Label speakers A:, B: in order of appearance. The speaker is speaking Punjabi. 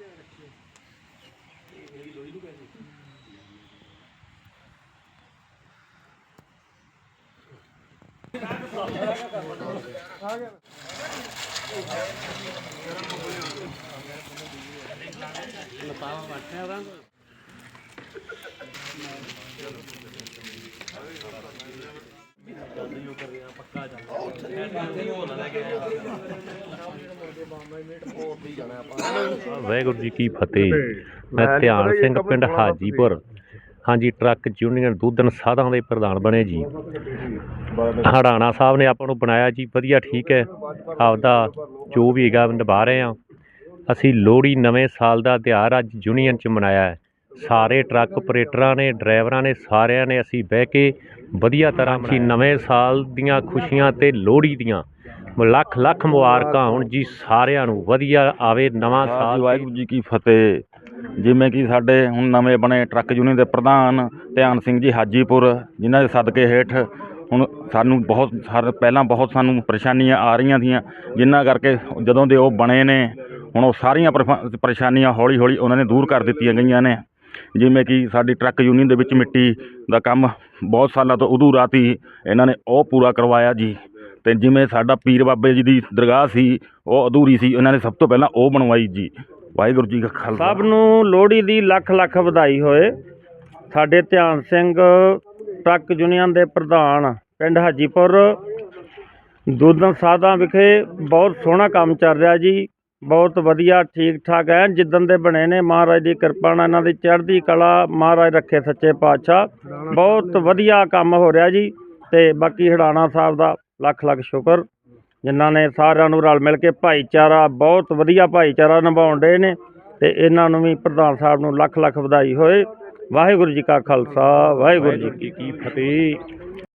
A: ਧਿਆਨ ਰੱਖਿਓ ਇਹ ਮੇਰੀ ਲੋਹੀ ਨੂੰ ਕਹਿੰਦੇ ਆ ਗਿਆ। ਲਪਾਵਾ ਵਟਨੇ ਰਾਂ ਜਲਦੀ ਉਹ ਕਰ ਰਿਹਾ ਪੱਕਾ ਜਾਂਦਾ ਉਹ ਥੱਲੇ ਹੋਣਾ ਲੱਗ ਗਿਆ ਬਾਂਬੇ ਮੇਟ ਵਾਹਿਗੁਰੂ ਜੀ ਕੀ ਫਤਿਹ। ਮੈਂ ਧਿਆਨ ਸਿੰਘ ਪਿੰਡ ਹਾਜੀਪੁਰ। ਹਾਂਜੀ ਟਰੱਕ ਯੂਨੀਅਨ ਦੁੱਧਨ ਸਾਧਾਂ ਦੇ ਪ੍ਰਧਾਨ ਬਣੇ ਜੀ। ਹੜਾਣਾ ਸਾਹਿਬ ਨੇ ਆਪਾਂ ਨੂੰ ਬਣਾਇਆ ਜੀ ਵਧੀਆ ਠੀਕ ਹੈ। ਆਪਦਾ ਜੋ ਵੀ ਹੈਗਾ ਨਿਭਾ ਰਹੇ ਆ ਅਸੀਂ ਲੋਹੜੀ ਨਵੇਂ ਸਾਲ ਦਾ ਤਿਉਹਾਰ ਅੱਜ ਯੂਨੀਅਨ ਚ ਮਨਾਇਆ ਹੈ। ਸਾਰੇ ਟਰੱਕ ਆਪਰੇਟਰਾਂ ਨੇ ਡਰਾਈਵਰਾਂ ਨੇ ਸਾਰਿਆਂ ਨੇ ਅਸੀਂ ਬਹਿ ਕੇ ਵਧੀਆ ਤਰ੍ਹਾਂ ਅਸੀਂ ਨਵੇਂ ਸਾਲ ਦੀਆਂ ਖੁਸ਼ੀਆਂ ਤੇ ਲੋਹੜੀ ਦੀਆਂ ਲੱਖ ਲੱਖ ਮੁਬਾਰਕਾਂ ਹੋਣ ਜੀ ਸਾਰਿਆਂ ਨੂੰ। ਵਧੀਆ ਆਵੇ ਨਵਾਂ ਸਾਲ ਵਾਹਿਗੁਰੂ
B: ਜੀ ਕੀ ਫਤਿਹ। ਜਿਵੇਂ ਕਿ ਸਾਡੇ ਹੁਣ ਨਵੇਂ ਬਣੇ ਟਰੱਕ ਯੂਨੀਅਨ ਦੇ ਪ੍ਰਧਾਨ ਧਿਆਨ ਸਿੰਘ ਜੀ ਹਾਜੀਪੁਰ ਜਿਨ੍ਹਾਂ ਦੇ ਸਦਕੇ ਹੇਠ ਹੁਣ ਸਾਨੂੰ ਬਹੁਤ ਹਰ ਪਹਿਲਾਂ ਬਹੁਤ ਸਾਨੂੰ ਪਰੇਸ਼ਾਨੀਆਂ ਆ ਰਹੀਆਂ ਸੀਆਂ ਜਿਨ੍ਹਾਂ ਕਰਕੇ ਜਦੋਂ ਦੇ ਉਹ ਬਣੇ ਨੇ ਹੁਣ ਉਹ ਸਾਰੀਆਂ ਪਰੇਸ਼ਾ- ਪਰੇਸ਼ਾਨੀਆਂ ਹੌਲੀ ਹੌਲੀ ਉਹਨਾਂ ਨੇ ਦੂਰ ਕਰ ਦਿੱਤੀਆਂ ਗਈਆਂ ਨੇ। ਜਿਵੇਂ ਕਿ ਸਾਡੀ ਟਰੱਕ ਯੂਨੀਅਨ ਦੇ ਵਿੱਚ ਮਿੱਟੀ ਦਾ ਕੰਮ ਬਹੁਤ ਸਾਲਾਂ ਤੋਂ ਅਧੂਰਾ ਸੀ ਇਹਨਾਂ ਨੇ ਉਹ ਪੂਰਾ ਕਰਵਾਇਆ ਜੀ। ਅਤੇ ਜਿਵੇਂ ਸਾਡਾ ਪੀਰ ਬਾਬੇ ਜੀ ਦੀ ਦਰਗਾਹ ਸੀ, ਉਹ ਅਧੂਰੀ ਸੀ ਇਹਨਾਂ ਨੇ ਸਭ ਤੋਂ ਪਹਿਲਾਂ ਉਹ ਬਣਵਾਈ ਜੀ। ਵਾਹਿਗੁਰੂ ਜੀ ਕਾ ਖਾਲਸਾ। ਸਭ
C: ਨੂੰ ਲੋਹੜੀ ਦੀ ਲੱਖ ਲੱਖ ਵਧਾਈ ਹੋਏ। ਸਾਡੇ ਧਿਆਨ ਸਿੰਘ ਟਰੱਕ ਯੂਨੀਅਨ ਦੇ ਪ੍ਰਧਾਨ ਪਿੰਡ ਹਾਜੀਪੁਰ, ਦੁੱਧਨ ਸਾਧਾਂ ਵਿਖੇ ਬਹੁਤ ਸੋਹਣਾ ਕੰਮ ਚੱਲ ਰਿਹਾ ਜੀ। ਬਹੁਤ ਵਧੀਆ ਠੀਕ ਠਾਕ ਹੈ ਜਿੱਦਣ ਦੇ ਬਣੇ ਨੇ, ਮਹਾਰਾਜ ਦੀ ਕਿਰਪਾ ਨਾਲ ਇਹਨਾਂ ਦੀ ਚੜ੍ਹਦੀ ਕਲਾ ਮਹਾਰਾਜ ਰੱਖੇ ਸੱਚੇ ਪਾਤਸ਼ਾਹ। ਬਹੁਤ ਵਧੀਆ ਕੰਮ ਹੋ ਰਿਹਾ ਜੀ। ਤੇ ਬਾਕੀ ਹੜਾਣਾ ਸਾਹਿਬ ਦਾ ਲੱਖ ਲੱਖ ਸ਼ੁਕਰ। ਜਿਨ੍ਹਾਂ ਨੇ ਸਾਰਿਆਂ ਨੂੰ ਰਲ ਮਿਲ ਕੇ ਭਾਈਚਾਰਾ, ਬਹੁਤ ਵਧੀਆ ਭਾਈਚਾਰਾ ਨਿਭਾਉਣ ਦੇ ਨੇ ਤੇ ਇਹਨਾਂ ਨੂੰ ਵੀ ਪ੍ਰਧਾਨ ਸਾਹਿਬ ਨੂੰ ਲੱਖ ਲੱਖ ਵਧਾਈ ਹੋਏ। ਵਾਹਿਗੁਰੂ ਜੀ ਕਾ ਖਾਲਸਾ, ਵਾਹਿਗੁਰੂ ਜੀ ਕੀ
A: ਕੀ ਫਤਿਹ।